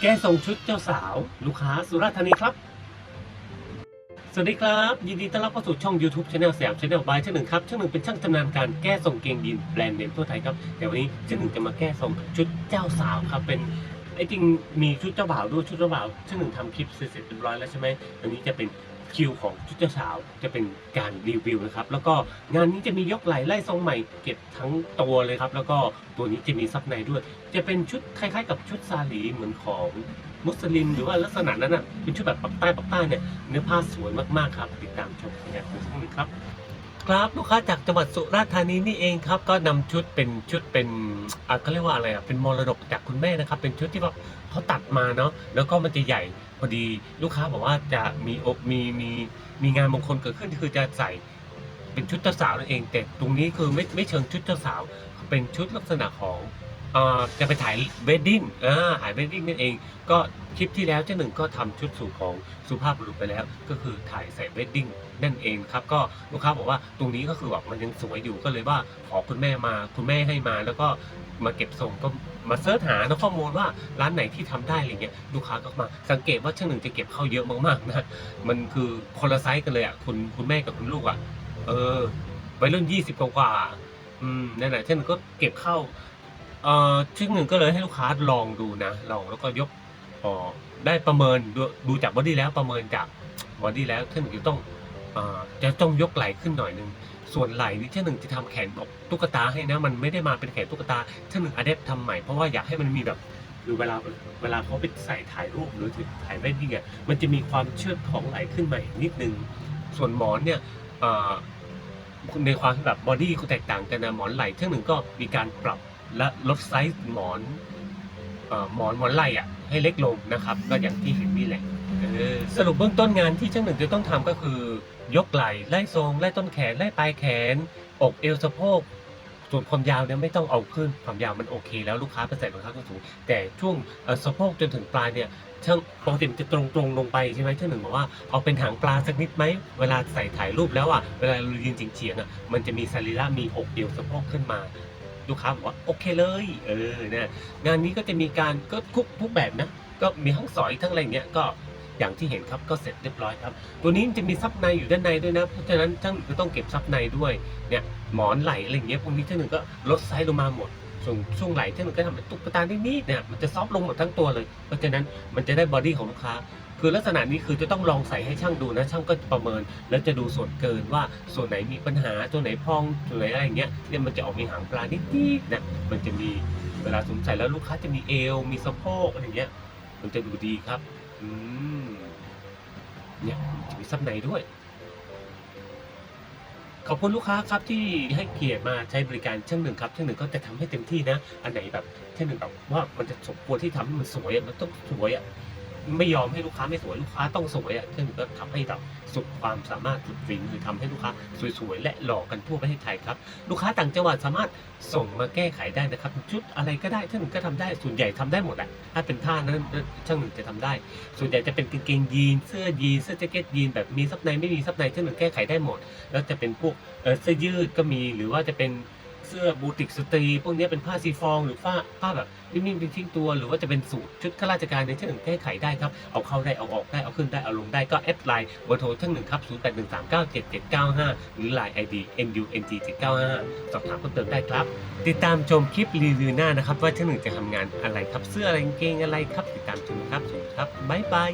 แกส่งชุดเจ้าสาว ลูกค้าสุราษฎร์ธานีครับ สวัสดีครับ ยินดีต้อนรับเข้าสู่ช่อง YouTube Channel สยามชาแนลบายช่างหนึ่งครับช่างหนึ่งเป็นช่างชำนาญการแก้ทรงเกงยีนแบรนด์เนมทั่วไทยครับแต่วันนี้ช่างหนึ่งจะมาแก้ทรงชุดเจ้าสาวครับเป็นไอ้จริงมีชุดเจ้าบ่าวด้วยชุดเจ้าบ่าวช่างหนึ่งทำคลิปเสร็จเรียบร้อยแล้วใช่ไหมอันนี้จะเป็น คิวของชุดเจ้าสาวจะเป็นการรีวิวนะครับ แล้วก็งานนี้จะมียกไหล่ไล่ทรงใหม่เก็บทั้งตัวเลยครับ แล้วก็ตัวนี้จะมีซับในด้วย จะเป็นชุดคล้ายๆ กับชุดซาหลีเหมือนของมุสลิมหรือว่าลักษณะนั้นอะเป็นชุดแบบปักใต้ปักใต้เนี่ยเนื้อผ้าสวยมากๆครับ ติดตามชมงานของช่งหนึ่งครับ ครับลูกค้าจากจังหวัดสุราษฎร์ธานีนี่เองครับ ก็นำชุดเป็นชุดเป็นอะเขาเรียกว่าอะไรอะเป็นมรดกจากคุณแม่นะครับ เป็นชุดที่ว่าเขาตัดมาเนาะแล้วก็มันจะใหญ่พอดีลูกค้าบอกว่าจะมีอบมีมีมีงานมงคลเกิดขึ้นคือจะใส่เป็นชุดเจ้าสาวนั่นเองแต่ตรงนี้คือไม่ไม่เชิงชุดเจ้าสาว เป็นชุดลักษณะของ เอ่อจะไปถ่ายเวดดิ้งอ่าถ่ายเวดดิ้งนั่นเอง ก็คลิปที่แล้วเจ้าหนึ่งก็ทำชุดสูทของสุภาพบุรุษไปแล้ว ก็คือถ่ายใส่เวดดิ้งนั่นเองครับ ก็ลูกค้าบอกว่าตรงนี้ก็คือแบบมันยังสวยอยู่ก็เลยว่าขอคุณแม่มาคุณแม่ให้มาแล้วก็มาเก็บส่งก็มาเสิร์ชหาแล้วข้อมูลว่าร้านไหนที่ทำได้อะไรเงี้ยลูกค้าก็มาสังเกตว่าช่าหนึ่งจะเก็บเข้าเยอะมากๆนะมันคือคนละไซส์กันเลยอะคุณคุณแม่กับคุณลูกอะเออวัยรุ่นยี่สิบกว่าอืมนั่นแหละช่นก็เก็บเข้า เอ่อชึ่งหนึ่งก็เลยให้ลูกค้าลองดูนะ ลองแล้วก็ยกพอได้ประเมินดูดูจากบอดี้แล้วประเมินจากบอดี้แล้วท่นหนึ่งจะต้องเอ่อจะต้องยกไหล่ขึ้นหน่อยนึงส่วนไหล่นี่ท่นหนึ่งจะทำแขนแบบตุ๊กตาให้นะ มันไม่ได้มาเป็นแขนตุ๊กตาท่นหนึ่งอเดฟทำใหม่เพราะว่าอยากให้มันมีแบบคือเวลาเวลาเขาไปใส่ถ่ายรูปหรือถ่ายเวดดิ้งอะมันจะมีความเชิดของไหลขึ้นมาอีกนิดนึง ส่วนหมอนเนี่ยในความที่แบบบอดี้เขาแตกต่างกันนะหมอนไหล่ท่านหนึ่งก็มีการปรับ และลดไซส์หมอนหมอนหมอนไหล่อะให้เล็กลงนะครับ ก็อย่างที่เห็นนี่แหละสรุปเบื้องต้นงานที่ช่างหนึ่งจะต้องทำก็คือ ยกไหล่ไล่ทรงไล่ต้นแขนไล่ปลายแขน อกเอวสะโพกส่วนความยาวเนี่ยไม่ต้องเอาขึ้นความยาวมันโอเค แล้วลูกค้าไปใส่รองเท้าส้นสูง แต่ช่วงสะโพกจนถึงปลายเนี่ยช่างปกติจะตรงตรงๆลงไปใช่ไหมช่างหนึ่งบอกว่าเอาเป็นหางปลาสักนิดไหมเวลาใส่ถ่ายรูปแล้วอะเวลาเรายืนจริงเฉียงๆอะมันจะมีสรีระมีอกเอวสะโพกขึ้นมา ลูกค้าบอกว่าโอเคเลย เออนี่ยงานนี้ก็จะมีการก็ทุกทุกแบบนะก็มีทั้งสอยทั้งอะไรเงี้ยก็อย่างที่เห็นครับก็เสร็จเรียบร้อยครับ ตัวนี้จะมีซับในอยู่ด้านในด้วยนะเพราะฉะนั้นช่างจะต้องเก็บซับในด้วยเนี่ยหมอนไหลอะไรเงี้ยพวกนี้ช่างหนึ่งก็ลดไซส์ลงมาหมดส่วนช่วงไหล่ช่างหนึ่งก็ทำเป็นตุ๊กตานิดๆเนี่ยมันจะซอฟลงหมดทั้งตัวเลย เพราะฉะนั้นมันจะได้บอดี้ของลูกค้า คือลักษณะนี้คือจะต้องลองใส่ให้ช่างดูนะ ช่างก็ประเมิน แล้วจะดูส่วนเกินว่าส่วนไหนมีปัญหาตัวไหนพองตัวไหนอะไรอย่างเงี้ยเนี่ยมันจะออกมีหางปลานิดๆนะมันจะมีเวลาสวมใส่แล้วลูกค้าจะมีเอว มีสะโพกอะไรเงี้ย มันจะดูดีครับอืมเนี่ยจะมีซับในด้วยขอบคุณลูกค้าครับที่ให้เกียรติมาใช้บริการช่างหนึ่งครับช่างหนึ่งก็จะทำให้เต็มที่นะ อันไหนแบบช่างหนึ่งแบบว่ามันจะสมควรที่ทำให้มันสวยมันต้องสวยอะ ไม่ยอมให้ลูกค้าไม่สวยลูกค้าต้องสวยอะช่างหนึ่งก็ทำให้แบบสุดความสามารถสุดฝีมือทำให้ลูกค้าสวยๆและหล่อกันทั่วประเทศไทยครับ ลูกค้าต่างจังหวัดสามารถส่งมาแก้ไขได้นะครับชุดอะไรก็ได้ช่างหนึ่งก็ทำได้ส่วนใหญ่ทำได้หมดแหละถ้าเป็นผ้านั้นช่างหนึ่งจะทำได้ ส่วนใหญ่จะเป็นกางเกงยีนเสื้อยีนเสื้อแจ็คเก็ตยีนแบบมีซับในไม่มีซับในช่างหนึ่งแก้ไขได้หมด แล้วจะเป็นพวกเออเสื้อยืดก็มีหรือว่าจะเป็น เสื้อบูติกสตรี พวกนี้เป็นผ้าซีฟองหรือผ้าผ้าแบบนิ่มๆทิ้งตัว หรือว่าจะเป็นสูทชุดข้าราชการในเช่างหนึ่งแก้ไขได้ครับ เอาเข้าได้ เอาออกได้ เอาขึ้นได้ เอาลงได้ก็แอดไลน์เบอร์โทรช่างหนึ่งครับ0 8 1 3 9 7 7 9 5หรือ Line ID NUNG 795สอบถามเพิ่มเติมได้ครับ ติดตามชมคลิปรีวิวหน้านะครับ ว่าช่างหนึ่งจะทำงานอะไรครับเสื้ออะไรกางเกงอะไรครับติดตามชมครับสวัสดีครับบ๊ายบาย